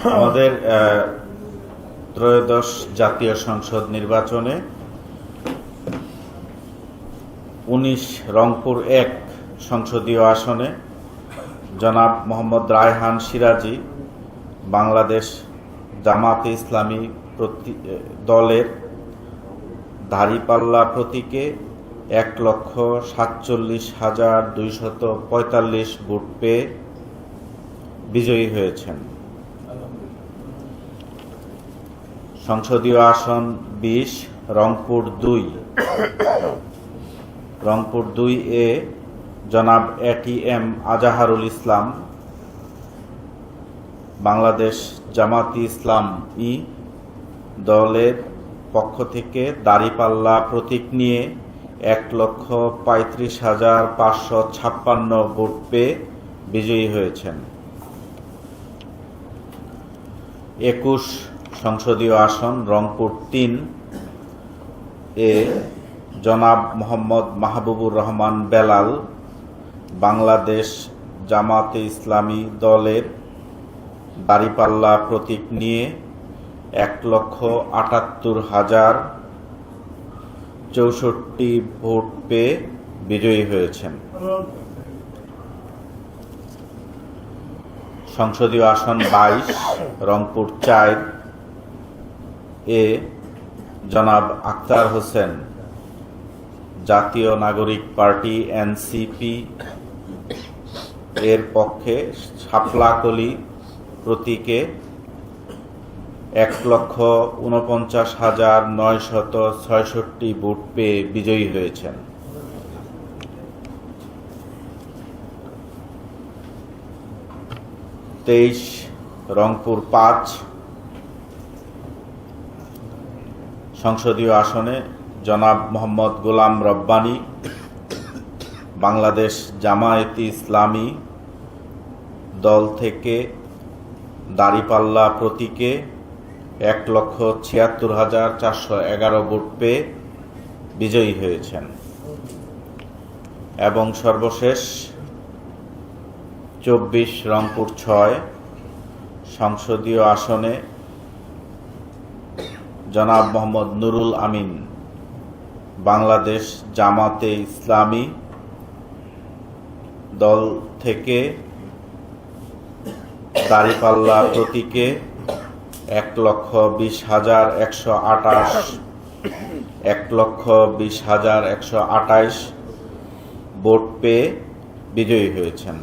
আমাদের ত্রয়োদশ জাতীয় সংসদ নির্বাচনে উনিশ রংপুর এক সংসদীয় আসনে জনাব মোহাম্মদ রায়হান সিরাজি বাংলাদেশ জামাতে ইসলামী দলের দাড়িপাল্লা প্রতীকে এক লক্ষ সাতচল্লিশ হাজার দুইশত পঁয়তাল্লিশ ভোট পেয়ে বিজয়ী হয়েছেন। সংসদীয় আসন বিশ, রংপুর দুই। রংপুর দুই এ জনাব এটিএম আজাহারুল ইসলাম, বাংলাদেশ জামাতি ইসলাম ই দলের পক্ষ থেকে দাড়িপাল্লা প্রতীক নিয়ে এক লক্ষ পঁয়ত্রিশ হাজার পাঁচশো ছাপ্পান্ন ভোট পেয়ে বিজয়ী হয়েছেন। একুশ সংসদীয় আসন রংপুর তিন এ জনাব মোহাম্মদ মাহবুবুর রহমান বেলাল, বাংলাদেশ জামাতে ইসলামী দলের দাড়িপাল্লা প্রতীক নিয়ে এক লক্ষ আটাত্তর হাজার চৌষট্টি ভোট পেয়ে বিজয়ী হয়েছেন। সংসদীয় আসন বাইশ, রংপুর চার এ জনাব আক্তার হোসেন, জাতীয় নাগরিক পার্টি এনসিপি এর পক্ষে শাপলাকলি প্রতীকে এক লক্ষ উনপঞ্চাশ হাজার নয়শত ছয়ষট্টি ভোট পেয়ে বিজয়ী হয়েছেন। তেইশ রংপুর পাঁচ সংসদীয় আসনে জনাব মোহাম্মদ গোলাম রব্বানী, বাংলাদেশ জামায়াতি ইসলামী দল থেকে দাড়িপাল্লা প্রতীকে এক লক্ষ ছিয়াত্তর হাজার চারশো এগারো ভোট পেয়ে বিজয়ী হয়েছেন। এবং সর্বশেষ চব্বিশ রংপুর ছয় সংসদীয় আসনে জনাব মোহাম্মদ নুরুল আমিন, বাংলাদেশ জামাতে ইসলামী দল থেকে দাড়িপাল্লা প্রতীকে এক লক্ষ বিশ হাজার একশো আঠাশ, এক লক্ষ বিশ হাজার একশো আঠাইশ ভোট পেয়ে বিজয়ী হয়েছেন।